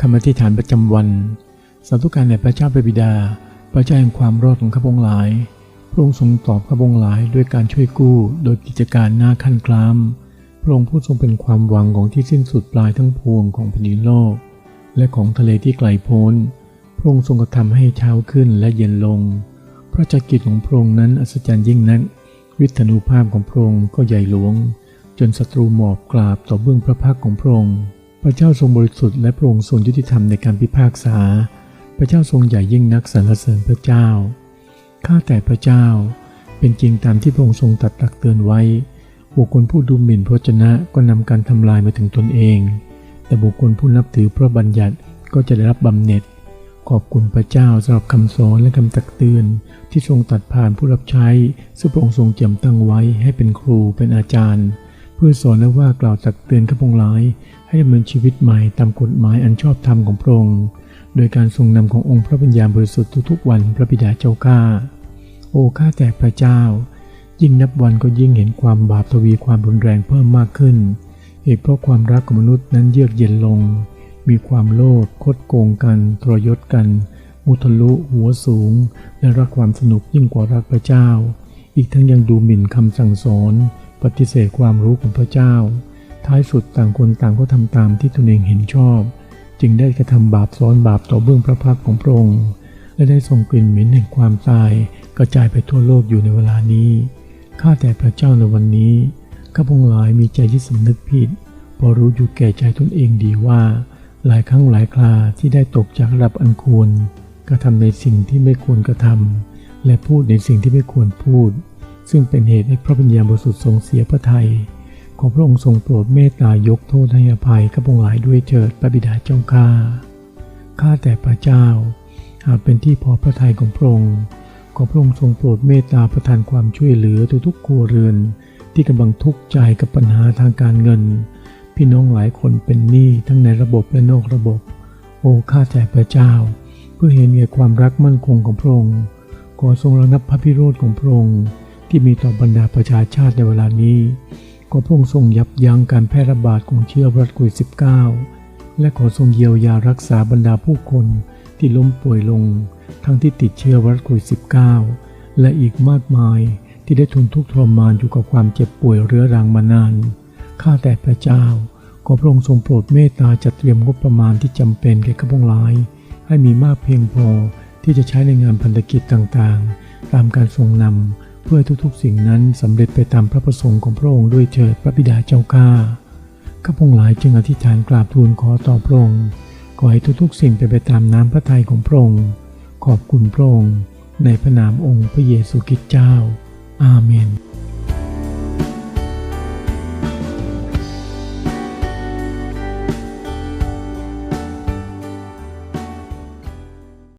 คำอธิษฐานประจำวัน สาธุการแด่พระเจ้าเป็นบิดา พระเจ้าแห่งความรอดของข้าพงหลาย พระองค์ทรงตอบข้าพงหลายด้วยการช่วยกู้ โดยกิจการหน้าขั้นคลาม พระองค์ผู้ทรงเป็นความหวังของที่สิ้นสุดปลายทั้งพวงของแผ่นดินโลก และของทะเลที่ไกลโพ้น พระองค์ทรงกระทำให้เช้าขึ้นและเย็นลง พระจักรกิจของพระองค์นั้นอัศจรรย์ยิ่งนัก วิทนุภาพของพระองค์ก็ใหญ่หลวง จนศัตรูหมอบกราบต่อเบื้องพระพักของพระองค์ พระเจ้าทรงบริสุทธิ์และพระองค์ทรงยุติธรรมในการพิพากษา พระเจ้าทรงใหญ่ยิ่งนักสรรเสริญพระเจ้า ข้าแต่พระเจ้า เป็นจริงตามที่พระองค์ทรงตรัสตักเตือนไว้ บุคคลผู้ดูหมิ่นพระวจนะก็นำการทำลายมาถึงตนเอง แต่บุคคลผู้นับถือพระบัญญัติก็จะได้รับบำเหน็จ ขอบคุณพระเจ้าสำหรับคำสอนและคำตักเตือน ที่ทรงตัดผ่านผู้รับใช้ซึ่งพระองค์ทรงเจียมตั้งไว้ให้เป็นครูเป็นอาจารย์ เพื่อสอนและว่ากล่าวตักเตือนข้าพงหลาย ให้ดำเนินชีวิตใหม่ตามกฎหมายอันชอบธรรมของพระองค์ โดยการทรงนำขององค์พระปัญญาบริสุทธิ์ทุกๆวันพระบิดาเจ้าข้า โอ้ข้าแต่พระเจ้า ยิ่งนับวันก็ยิ่งเห็นความบาปทวีความรุนแรงเพิ่มมากขึ้น เหตุเพราะความรักของมนุษย์นั้นเยือกเย็นลง มีความโลภคดโกงกันทรยศกัน มุทะลุ หัวสูง และรักความสนุกยิ่งกว่ารักพระเจ้า อีกทั้งยังดูหมิ่นคำสั่งสอน ปฏิเสธความรู้ของพระเจ้า ท้ายสุดต่างคนต่างก็ทำตามที่ตนเองเห็นชอบ จึงได้กระทำบาปซ้อนบาปต่อเบื้องพระพักของพระองค์และได้ส่งกลิ่นเหม็นแห่งความตาย กระจายไปทั่วโลกอยู่ในเวลานี้ ข้าแต่พระเจ้าในวันนี้ข้าพงหลายมีใจที่สำนึกผิด พอรู้อยู่แก่ใจตนเองดีว่า หลายครั้งหลายคราที่ได้ตกจากระดับอันควร กระทำในสิ่งที่ไม่ควรกระทำและพูดในสิ่งที่ไม่ควรพูด ซึ่งเป็นเหตุให้พระปัญญาบริสุทธิ์ทรงเสียพระทยัย ขอพระองค์ทรงโปรดเมตตายกโทษให้อภัยข้าพงค์หลายด้วยเถิดพระบิดาเจ้าข้า ข้าแต่พระเจ้า หากเป็นที่พอพระทัยของพระองค์ขอพระองค์ทรงโปรดเมตตาประทานความช่วยเหลือทุกครัวเรือน ที่กำลังทุกข์ใจกับปัญหาทางการเงิน พี่น้องหลายคนเป็นหนี้ทั้งในระบบและนอกระบบ โอ้ข้าแต่พระเจ้า เพื่อเห็นแก่ความรักมั่นคงของพระองค์ขอทรงระงับพระพิโรธของพระองค์ที่มีต่อบรรดาประชาชาติในเวลานี้ ขอพระองค์ทรงยับยั้งการแพร่ระบาดของเชื้อไวรัสโควิด -19 และขอทรงเยียวยารักษาบรรดาผู้คนที่ล้มป่วยลง ทั้งที่ติดเชื้อไวรัสโควิด -19 และอีกมากมายที่ได้ทนทุกข์ทรมานอยู่กับความเจ็บป่วยเรื้อรังมานาน ข้าแต่พระเจ้า ขอพระองค์ทรงโปรดเมตตาจัดเตรียมงบประมาณที่จำเป็นแก่ข้าพงหลาย ให้มีมากเพียงพอที่จะใช้ในงานพันธกิจต่างๆ ตามการทรงนำ เพื่อทุกๆสิ่งนั้นสำเร็จไปตามพระประสงค์ของพระองค์ด้วยเถิดพระบิดาเจ้าข้าข้าพงหลายจึงอธิษฐานกราบทูลขอต่อพระองค์ขอให้ทุกๆสิ่งไปไปตามน้ำพระทัยของพระองค์ขอบคุณพระองค์ในพระนามองค์พระเยซูคริสต์เจ้า อาเมน